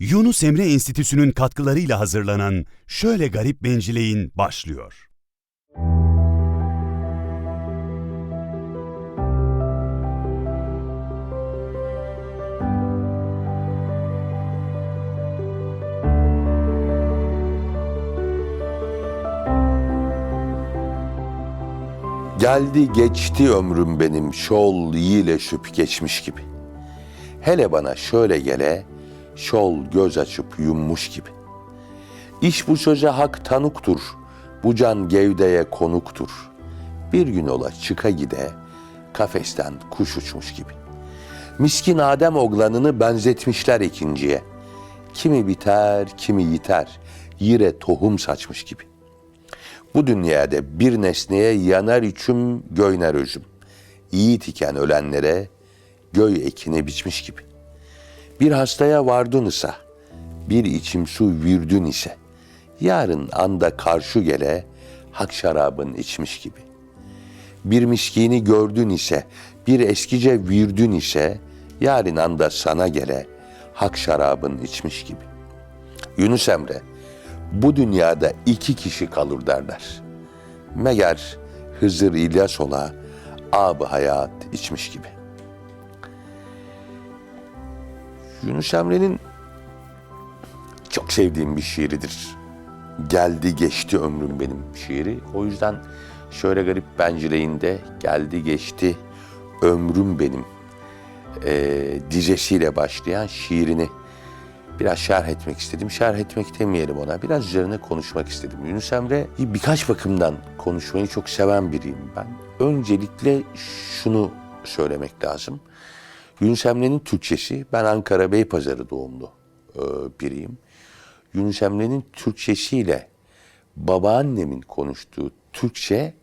Yunus Emre Enstitüsü'nün katkılarıyla hazırlanan Şöyle Garip Bencileyin başlıyor. Geldi geçti ömrüm benim şol iyileşip geçmiş gibi. Hele bana şöyle gele şol göz açıp yummuş gibi. İş bu söze hak tanuktur, bu can gevdeye konuktur. Bir gün ola çıka gide kafesten kuş uçmuş gibi. Miskin Adem oğlanını benzetmişler ikinciye. Kimi biter, kimi yiter, yire tohum saçmış gibi. Bu dünyada bir nesneye yanar içüm, göyner özüm. Yiğit iken ölenlere göy ekini biçmiş gibi. Bir hastaya vardın ise, bir içim su virdün ise, yarın anda karşı gele hak şarabın içmiş gibi. Bir miskini gördün ise, bir eskice virdün ise, yarın anda sana gele hak şarabın içmiş gibi. Yunus Emre, bu dünyada iki kişi kalır derler. Meğer Hızır İlyas ola ab hayat içmiş gibi. Yunus Emre'nin çok sevdiğim bir şiiridir. Geldi geçti ömrüm benim şiiri. O yüzden şöyle garip bencileğinde geldi geçti ömrüm benim e, dizesiyle başlayan şiirini biraz şerh etmek istedim. Şerh etmek demeyelim ona. Biraz üzerine konuşmak istedim. Yunus Emre birkaç bakımdan konuşmayı çok seven biriyim ben. Öncelikle şunu söylemek lazım. Yunus Emre'nin Türkçesi, ben Ankara Beypazarı doğumlu e, biriyim. Yunus Emre'nin Türkçesiyle babaannemin konuştuğu Türkçe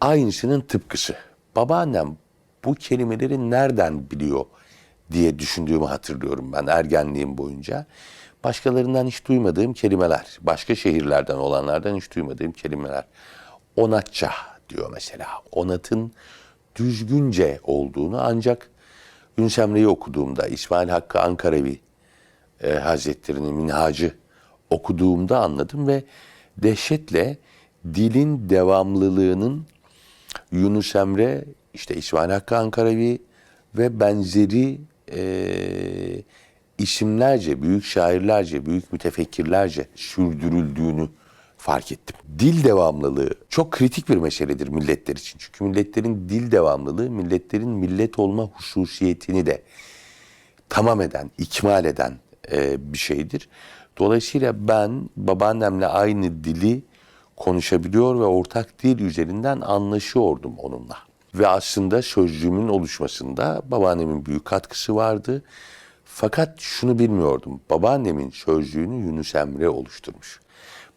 aynısının tıpkısı. Babaannem bu kelimeleri nereden biliyor diye düşündüğümü hatırlıyorum ben ergenliğim boyunca. Başkalarından hiç duymadığım kelimeler, başka şehirlerden olanlardan hiç duymadığım kelimeler. Onatça diyor mesela. Onatın düzgünce olduğunu ancak Yunus Emre'yi okuduğumda, İsmail Hakkı Ankarevi e, Hazretleri'nin minhacı okuduğumda anladım ve dehşetle dilin devamlılığının Yunus Emre, işte İsmail Hakkı Ankarevi ve benzeri e, isimlerce, büyük şairlerce, büyük mütefekkirlerce sürdürüldüğünü fark ettim. Dil devamlılığı çok kritik bir meseledir milletler için. Çünkü milletlerin dil devamlılığı, milletlerin millet olma hususiyetini de tamam eden, ikmal eden e, bir şeydir. Dolayısıyla ben babaannemle aynı dili konuşabiliyor ve ortak dil üzerinden anlaşıyordum onunla. Ve aslında sözcüğümün oluşmasında babaannemin büyük katkısı vardı. Fakat şunu bilmiyordum. Babaannemin sözcüğünü Yunus Emre oluşturmuş.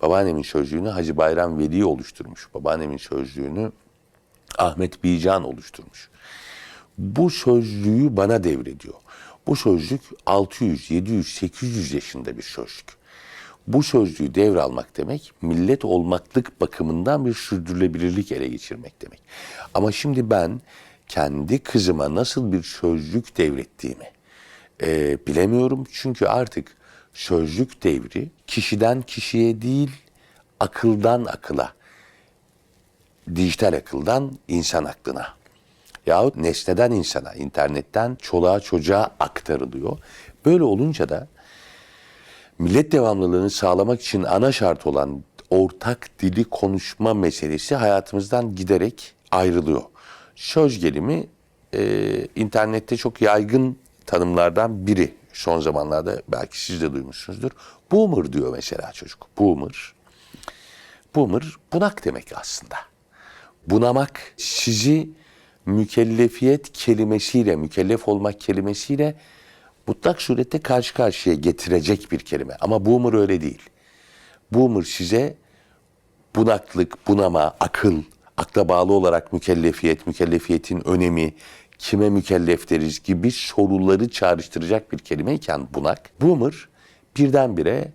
Babaannemin sözcüğünü Hacı Bayram Veli oluşturmuş. Babaannemin sözcüğünü Ahmet Bican oluşturmuş. Bu sözlüğü bana devrediyor. Bu sözlük 600, 700, 800 yaşında bir sözlük. Bu sözlüğü devralmak demek millet olmaklık bakımından bir sürdürülebilirlik ele geçirmek demek. Ama şimdi ben kendi kızıma nasıl bir sözlük devrettiğimi e, bilemiyorum. Çünkü artık sözlük devri kişiden kişiye değil akıldan akıla, dijital akıldan insan aklına yahut nesneden insana, internetten çoluğa çocuğa aktarılıyor. Böyle olunca da millet devamlılığını sağlamak için ana şart olan ortak dili konuşma meselesi hayatımızdan giderek ayrılıyor. Söz gelimi e, internette çok yaygın tanımlardan biri. Son zamanlarda belki siz de duymuşsunuzdur. Boomer diyor mesela çocuk. Boomer. Boomer bunak demek aslında. Bunamak sizi mükellefiyet kelimesiyle, mükellef olmak kelimesiyle mutlak surette karşı karşıya getirecek bir kelime. Ama boomer öyle değil. Boomer size bunaklık, bunama, akıl, akla bağlı olarak mükellefiyet, mükellefiyetin önemi, kime mükellef deriz gibi soruları çağrıştıracak bir kelimeyken bunak, boomer birdenbire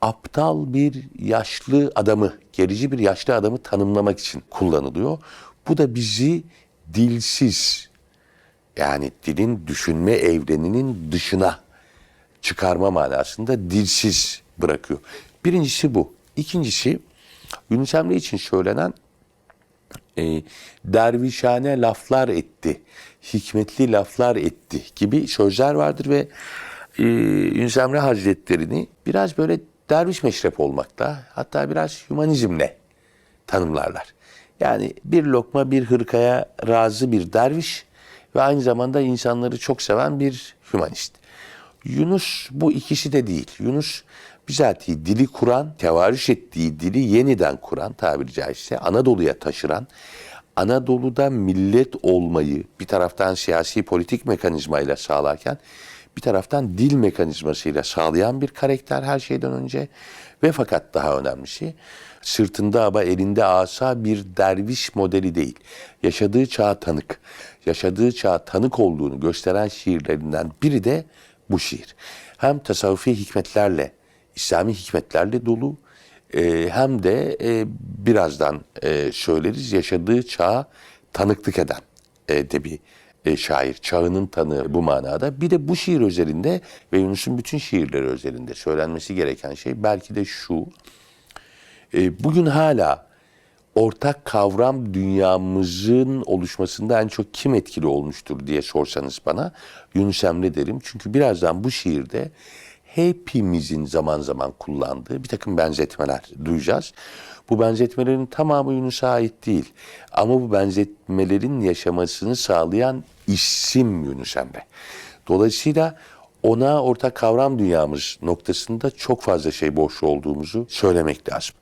aptal bir yaşlı adamı, gerici bir yaşlı adamı tanımlamak için kullanılıyor. Bu da bizi dilsiz, yani dilin düşünme evreninin dışına çıkarma manasında dilsiz bırakıyor. Birincisi bu. İkincisi Yunus Emre için söylenen e, dervişane laflar etti, hikmetli laflar etti gibi sözler vardır ve e, Yunus Emre Hazretleri'ni biraz böyle derviş meşrep olmakla hatta biraz hümanizmle tanımlarlar. Yani bir lokma bir hırkaya razı bir derviş ve aynı zamanda insanları çok seven bir hümanist. Yunus bu ikisi de değil. Yunus bizatihi dili kuran, tevarüş ettiği dili yeniden kuran tabiri caizse Anadolu'ya taşıran, Anadolu'da millet olmayı bir taraftan siyasi politik mekanizmayla sağlarken bir taraftan dil mekanizmasıyla sağlayan bir karakter her şeyden önce ve fakat daha önemlisi sırtında ama elinde asa bir derviş modeli değil. Yaşadığı çağa tanık, yaşadığı çağa tanık olduğunu gösteren şiirlerinden biri de bu şiir. Hem tasavvufi hikmetlerle, İslami hikmetlerle dolu e, hem de e, birazdan e, söyleriz yaşadığı çağa tanıklık eden e, de bir şair. Çağının tanığı bu manada. Bir de bu şiir özelinde ve Yunus'un bütün şiirleri özelinde söylenmesi gereken şey belki de şu. Bugün hala ortak kavram dünyamızın oluşmasında en çok kim etkili olmuştur diye sorsanız bana Yunus Emre derim. Çünkü birazdan bu şiirde hepimizin zaman zaman kullandığı bir takım benzetmeler duyacağız. Bu benzetmelerin tamamı Yunus'a ait değil. Ama bu benzetmelerin yaşamasını sağlayan isim Yunus Emre. Dolayısıyla ona ortak kavram dünyamız noktasında çok fazla şey borçlu olduğumuzu söylemek lazım.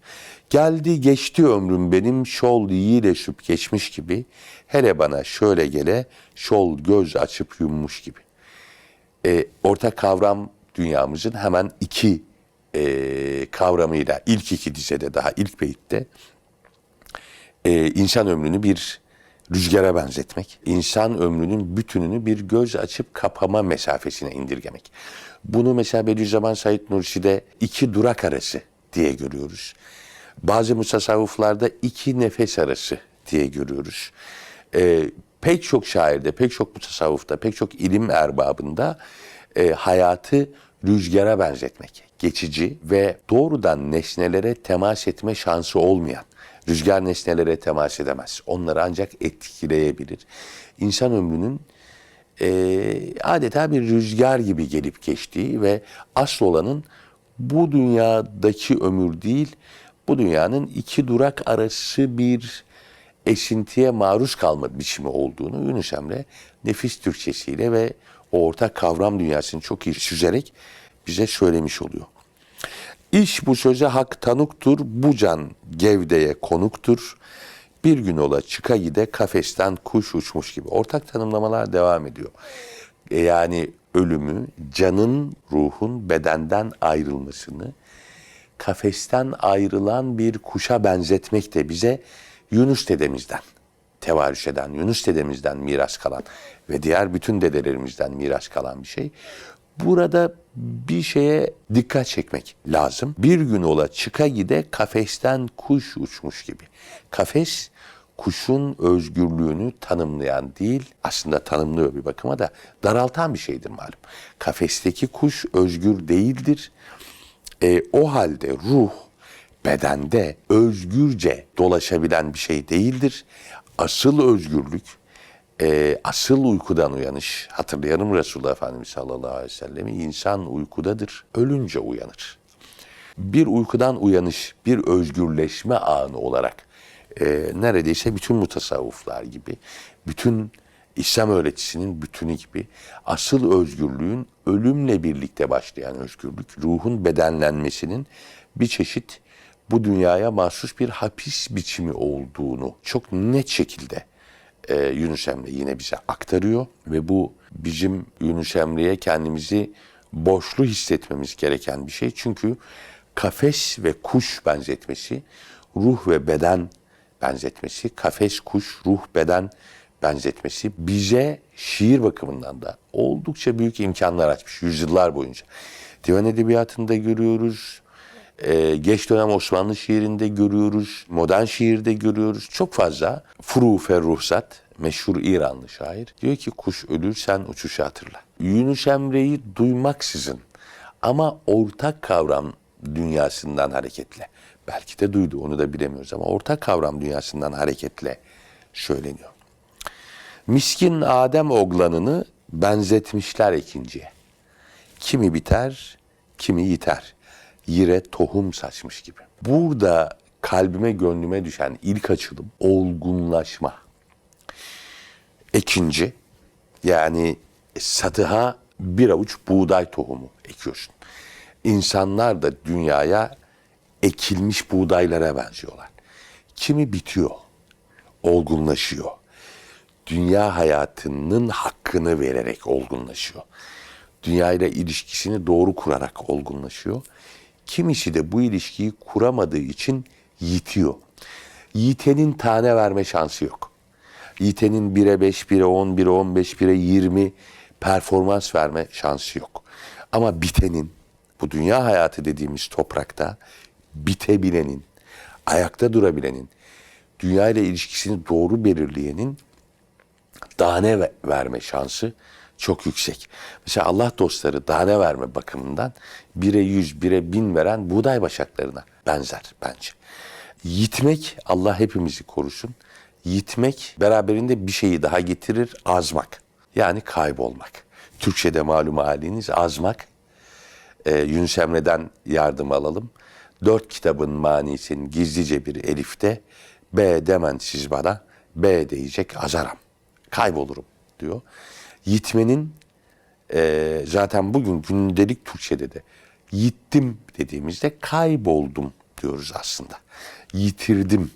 Geldi geçti ömrüm benim şol yiğiyle süp geçmiş gibi. Hele bana şöyle gele şol göz açıp yummuş gibi. E, ortak kavram dünyamızın hemen iki e, kavramıyla ilk iki dizede daha ilk beyitte e, insan ömrünü bir rüzgara benzetmek, insan ömrünün bütününü bir göz açıp kapama mesafesine indirgemek. Bunu mesela Bediüzzaman Said Nursi'de iki durak arası diye görüyoruz. Bazı mutasavvıflarda iki nefes arası diye görüyoruz. Ee, pek çok şairde, pek çok mutasavvıfta, pek çok ilim erbabında e, hayatı rüzgara benzetmek, geçici ve doğrudan nesnelere temas etme şansı olmayan, rüzgar nesnelere temas edemez. Onları ancak etkileyebilir. İnsan ömrünün e, adeta bir rüzgar gibi gelip geçtiği ve asıl olanın bu dünyadaki ömür değil, bu dünyanın iki durak arası bir esintiye maruz kalma biçimi olduğunu Yunus Emre nefis Türkçesiyle ve o ortak kavram dünyasını çok iyi süzerek bize söylemiş oluyor. İş bu söze hak tanuktur, bu can gevdeye konuktur. Bir gün ola çıka gide kafesten kuş uçmuş gibi. Ortak tanımlamalar devam ediyor. E yani ölümü, canın, ruhun bedenden ayrılmasını, kafesten ayrılan bir kuşa benzetmek de bize Yunus dedemizden tevarüş eden, Yunus dedemizden miras kalan ve diğer bütün dedelerimizden miras kalan bir şey. Burada bir şeye dikkat çekmek lazım. Bir gün ola çıka gide kafesten kuş uçmuş gibi. Kafes kuşun özgürlüğünü tanımlayan değil, aslında tanımlıyor bir bakıma da daraltan bir şeydir malum. Kafesteki kuş özgür değildir. E, o halde ruh bedende özgürce dolaşabilen bir şey değildir. Asıl özgürlük, e, asıl uykudan uyanış. Hatırlayalım Resulullah Efendimiz sallallahu aleyhi ve sellem'i. İnsan uykudadır, ölünce uyanır. Bir uykudan uyanış, bir özgürleşme anı olarak e, neredeyse bütün mutasavvıflar gibi, bütün İslam öğretisinin bütünü gibi asıl özgürlüğün ölümle birlikte başlayan özgürlük, ruhun bedenlenmesinin bir çeşit bu dünyaya mahsus bir hapis biçimi olduğunu çok net şekilde e, Yunus Emre yine bize aktarıyor ve bu bizim Yunus Emre'ye kendimizi borçlu hissetmemiz gereken bir şey. Çünkü kafes ve kuş benzetmesi, ruh ve beden benzetmesi, kafes, kuş, ruh, beden benzetmesi bize şiir bakımından da oldukça büyük imkanlar açmış yüzyıllar boyunca. Divan edebiyatında görüyoruz, ee, geç dönem Osmanlı şiirinde görüyoruz, modern şiirde görüyoruz. Çok fazla Furu Ferruhsat, meşhur İranlı şair diyor ki kuş ölürsen uçuşu hatırla. Yunus Emre'yi duymaksızın Ama ortak kavram dünyasından hareketle. Belki de duydu onu da bilemiyoruz ama ortak kavram dünyasından hareketle söyleniyor. Miskin Adem oğlanını benzetmişler ikinciye. Kimi biter, kimi yiter. Yire tohum saçmış gibi. Burada kalbime gönlüme düşen ilk açılım olgunlaşma. Ekinci yani satıha bir avuç buğday tohumu ekiyorsun. İnsanlar da dünyaya ekilmiş buğdaylara benziyorlar. Kimi bitiyor, olgunlaşıyor. Dünya hayatının hakkını vererek olgunlaşıyor. Dünya ile ilişkisini doğru kurarak olgunlaşıyor. Kimisi de bu ilişkiyi kuramadığı için yitiyor. Yitenin tane verme şansı yok. Yitenin 1'e 5, 1'e 10, 1'e 15, 1'e 20 performans verme şansı yok. Ama bitenin, bu dünya hayatı dediğimiz toprakta bitebilenin, ayakta durabilenin, dünya ile ilişkisini doğru belirleyenin tane ve- verme şansı çok yüksek. Mesela Allah dostları tane verme bakımından 1'e 100, 1'e 1000 veren buğday başaklarına benzer bence. Yitmek Allah hepimizi korusun. Yitmek beraberinde bir şeyi daha getirir azmak. Yani kaybolmak. Türkçe'de malum haliniz azmak. Ee, Yunus Emre'den yardım alalım. Dört kitabın manisinin gizlice bir elifte B demen siz bana B diyecek azaram. Kaybolurum diyor. Yitmenin e, zaten bugün gündelik Türkçe'de de yittim dediğimizde kayboldum diyoruz aslında. Yitirdim,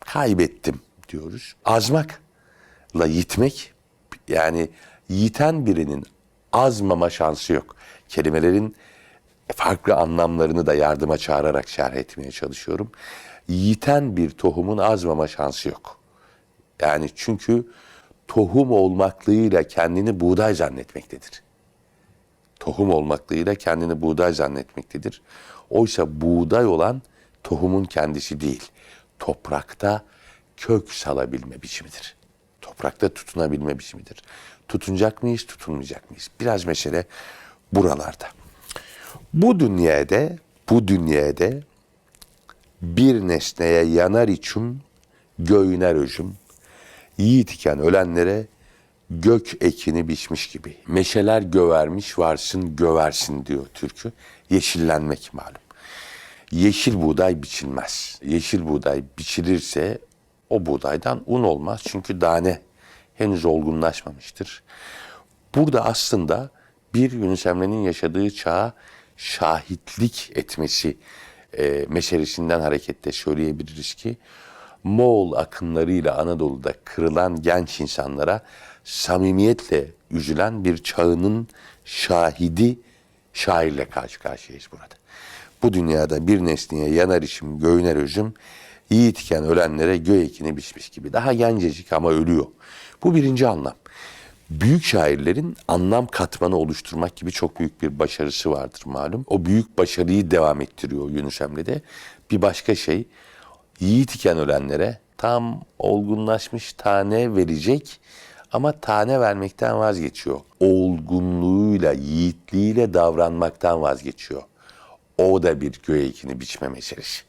kaybettim diyoruz. Azmakla yitmek yani yiten birinin azmama şansı yok. Kelimelerin farklı anlamlarını da yardıma çağırarak şerh etmeye çalışıyorum. Yiten bir tohumun azmama şansı yok. Yani çünkü tohum olmaklığıyla kendini buğday zannetmektedir. Tohum olmaklığıyla kendini buğday zannetmektedir. Oysa buğday olan tohumun kendisi değil. Toprakta kök salabilme biçimidir. Toprakta tutunabilme biçimidir. Tutunacak mıyız, tutunmayacak mıyız? Biraz mesele buralarda. Bu dünyada, bu dünyada bir nesneye yanar içim, göğüner özüm. Yiğit iken ölenlere gök ekini biçmiş gibi. Meşeler gövermiş varsın göversin diyor türkü. Yeşillenmek malum. Yeşil buğday biçilmez. Yeşil buğday biçilirse o buğdaydan un olmaz. Çünkü tane henüz olgunlaşmamıştır. Burada aslında bir Yunus Emre'nin yaşadığı çağa şahitlik etmesi e, meselesinden hareketle söyleyebiliriz ki Moğol akınlarıyla Anadolu'da kırılan genç insanlara samimiyetle üzülen bir çağının şahidi şairle karşı karşıyayız burada. Bu dünyada bir nesneye yanar işim, göğüner özüm, yiğitken ölenlere göğ ekini biçmiş gibi. Daha gencecik ama ölüyor. Bu birinci anlam. Büyük şairlerin anlam katmanı oluşturmak gibi çok büyük bir başarısı vardır malum. O büyük başarıyı devam ettiriyor Yunus Emre'de. Bir başka şey, yiğit iken ölenlere tam olgunlaşmış tane verecek ama tane vermekten vazgeçiyor. Olgunluğuyla, yiğitliğiyle davranmaktan vazgeçiyor. O da bir göğe ekini biçme meselesi.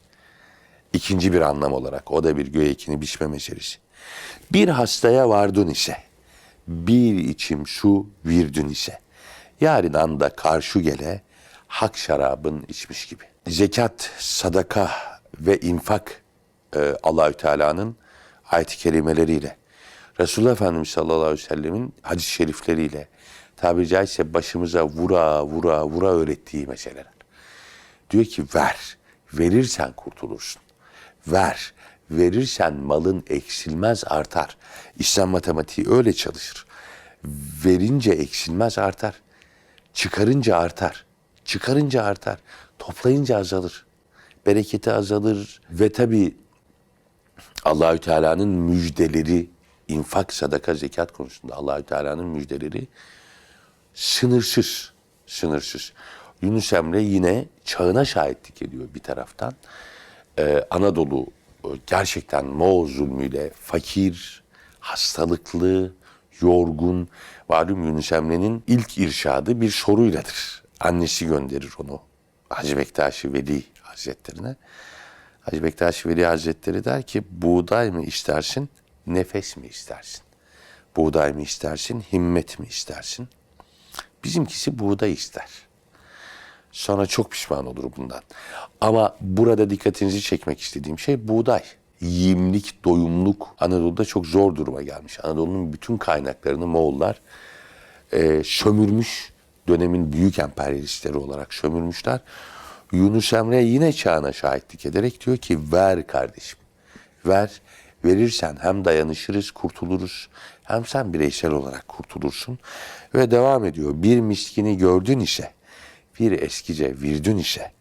İkinci bir anlam olarak o da bir göğe ekini biçme meselesi. Bir hastaya vardun ise, bir içim su virdün ise, yarın anda karşı gele hak şarabın içmiş gibi. Zekat, sadaka ve infak e, Allahü Teala'nın ayet-i kerimeleriyle, Resulullah Efendimiz sallallahu aleyhi ve sellemin hadis-i şerifleriyle, tabiri caizse başımıza vura vura vura öğrettiği meseleler. Diyor ki ver, verirsen kurtulursun. Ver, verirsen malın eksilmez artar. İslam matematiği öyle çalışır. Verince eksilmez artar. Çıkarınca artar. Çıkarınca artar. Toplayınca azalır. Bereketi azalır ve tabii Allahü Teala'nın müjdeleri infak, sadaka, zekat konusunda Allahü Teala'nın müjdeleri sınırsız, sınırsız. Yunus Emre yine çağına şahitlik ediyor bir taraftan. Ee, Anadolu e, gerçekten Moğol zulmüyle fakir, hastalıklı, yorgun. Malum Yunus Emre'nin ilk irşadı bir soruyladır. annesi gönderir onu Hacı Bektaşi Veli Hazretlerine. Hacı Bektaşi Veli Hazretleri der ki buğday mı istersin, nefes mi istersin? Buğday mı istersin, himmet mi istersin? Bizimkisi buğday ister. Sonra çok pişman olur bundan. Ama burada dikkatinizi çekmek istediğim şey buğday. Yiyimlik, doyumluk Anadolu'da çok zor duruma gelmiş. Anadolu'nun bütün kaynaklarını Moğollar e, sömürmüş. Dönemin büyük emperyalistleri olarak sömürmüşler. Yunus Emre yine çağına şahitlik ederek diyor ki ver kardeşim. Ver. Verirsen hem dayanışırız, kurtuluruz. Hem sen bireysel olarak kurtulursun. Ve devam ediyor. Bir miskini gördün ise, bir eskice virdün ise,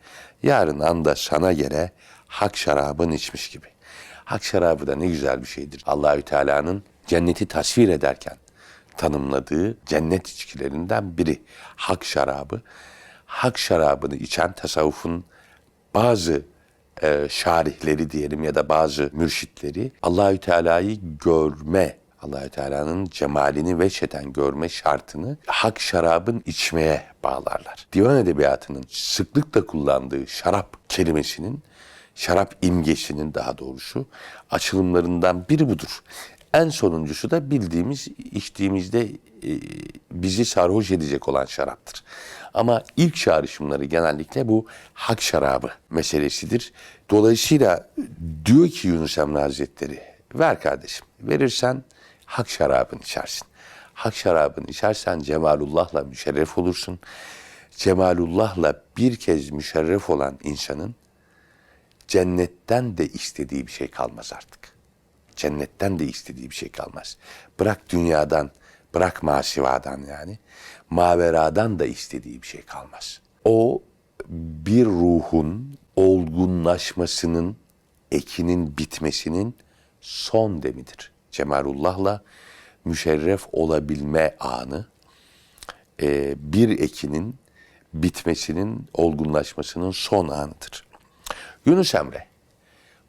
yarın anda sana göre hak şarabın içmiş gibi. Hak şarabı da ne güzel bir şeydir. Allahü Teala'nın cenneti tasvir ederken tanımladığı cennet içkilerinden biri hak şarabı. Hak şarabını içen tasavvufun bazı e, şarihleri diyelim ya da bazı mürşitleri Allahü Teala'yı görme, Allahü Teala'nın cemalini veçheden görme şartını hak şarabın içmeye bağlarlar. Divan edebiyatının sıklıkla kullandığı şarap kelimesinin, şarap imgesinin daha doğrusu açılımlarından biri budur. En sonuncusu da bildiğimiz, içtiğimizde e, bizi sarhoş edecek olan şaraptır. Ama ilk çağrışımları genellikle bu hak şarabı meselesidir. Dolayısıyla diyor ki Yunus Emre Hazretleri, ver kardeşim, verirsen hak şarabını içersin. Hak şarabını içersen Cemalullah'la müşerref olursun. Cemalullah'la bir kez müşerref olan insanın cennetten de istediği bir şey kalmaz artık. Cennetten de istediği bir şey kalmaz. Bırak dünyadan, bırak masivadan yani. Maveradan da istediği bir şey kalmaz. O bir ruhun olgunlaşmasının, ekinin bitmesinin son demidir. Cemalullah'la müşerref olabilme anı e, bir ekinin bitmesinin, olgunlaşmasının son anıdır. Yunus Emre,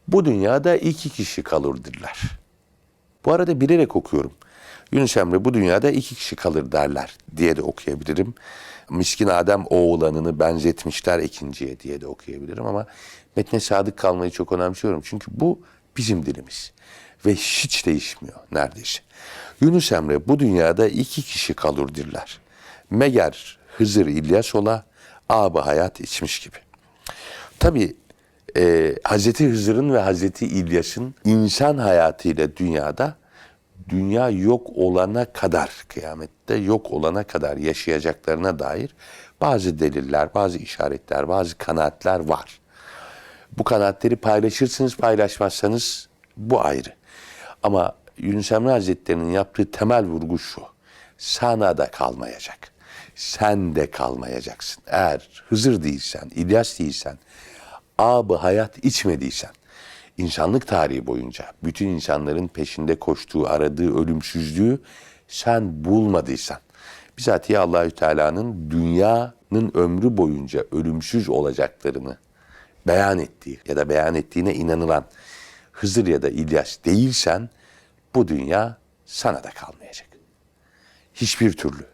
bu dünyada iki kişi kalır derler. Bu arada bilerek okuyorum. Yunus Emre bu dünyada iki kişi kalır derler diye de okuyabilirim. Miskin Adem oğlanını benzetmişler ikinciye diye de okuyabilirim ama metne sadık kalmayı çok önemsiyorum. Çünkü bu bizim dilimiz ve hiç değişmiyor neredeyse. Yunus Emre bu dünyada iki kişi kalır derler. Meğer Hızır İlyas ola ağabey hayat içmiş gibi. Tabii e, Hazreti Hızır'ın ve Hazreti İlyas'ın insan hayatıyla dünyada dünya yok olana kadar kıyamette yok olana kadar yaşayacaklarına dair bazı deliller, bazı işaretler, bazı kanaatler var. Bu kanaatleri paylaşırsınız, paylaşmazsanız bu ayrı. Ama Yunus Emre Hazretleri'nin yaptığı temel vurgu şu. Sana da kalmayacak. Sen de kalmayacaksın. Eğer Hızır değilsen, İlyas değilsen, abı hayat içmediysen, insanlık tarihi boyunca bütün insanların peşinde koştuğu, aradığı ölümsüzlüğü sen bulmadıysan, bizatihi Allahü Teala'nın dünyanın ömrü boyunca ölümsüz olacaklarını beyan ettiği ya da beyan ettiğine inanılan Hızır ya da İlyas değilsen bu dünya sana da kalmayacak. Hiçbir türlü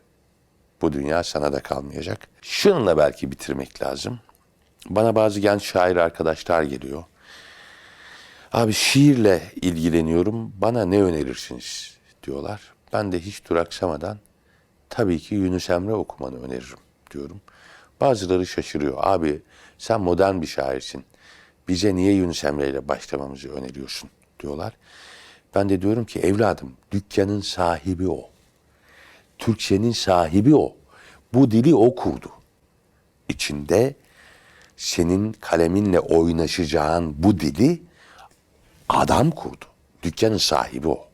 bu dünya sana da kalmayacak. Şununla belki bitirmek lazım. Bana bazı genç şair arkadaşlar geliyor. Abi şiirle ilgileniyorum. Bana ne önerirsiniz diyorlar. Ben de hiç duraksamadan tabii ki Yunus Emre okumanı öneririm diyorum. Bazıları şaşırıyor. Abi sen modern bir şairsin. Bize niye Yunus Emre ile başlamamızı öneriyorsun diyorlar. Ben de diyorum ki evladım dükkanın sahibi o. Türkçenin sahibi o. Bu dili o kurdu. İçinde senin kaleminle oynaşacağın bu dili adam kurdu. Dükkanın sahibi o.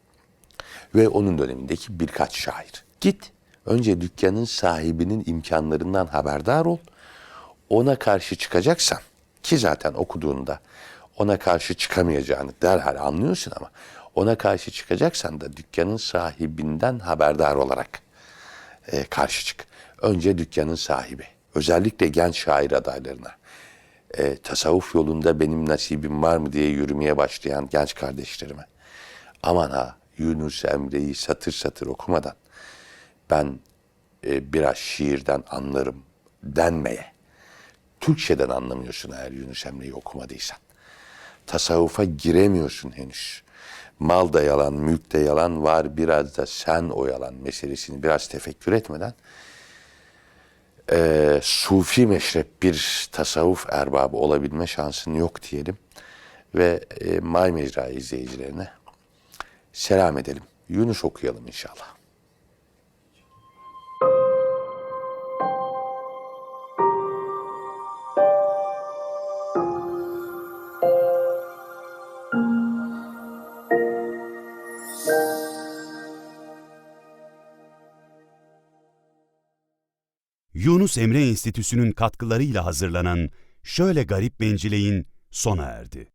Ve onun dönemindeki birkaç şair. Git önce dükkanın sahibinin imkanlarından haberdar ol. Ona karşı çıkacaksan ki zaten okuduğunda ona karşı çıkamayacağını derhal anlıyorsun ama ona karşı çıkacaksan da dükkanın sahibinden haberdar olarak e, karşı çık. Önce dükkanın sahibi. Özellikle genç şair adaylarına. E, tasavvuf yolunda benim nasibim var mı diye yürümeye başlayan genç kardeşlerime. Aman ha Yunus Emre'yi satır satır okumadan ben e, biraz şiirden anlarım denmeye. Türkçeden anlamıyorsun eğer Yunus Emre'yi okumadıysan. Tasavvufa giremiyorsun henüz. Mal da yalan, mülk de yalan, var biraz da sen o yalan meselesini biraz tefekkür etmeden eee, sufi meşrep bir tasavvuf erbabı olabilme şansın yok diyelim. Ve e, May Mecra izleyicilerine selam edelim. Yunus okuyalım inşallah. Yunus Emre Enstitüsü'nün katkılarıyla hazırlanan Şöyle Garip Bencileyin sona erdi.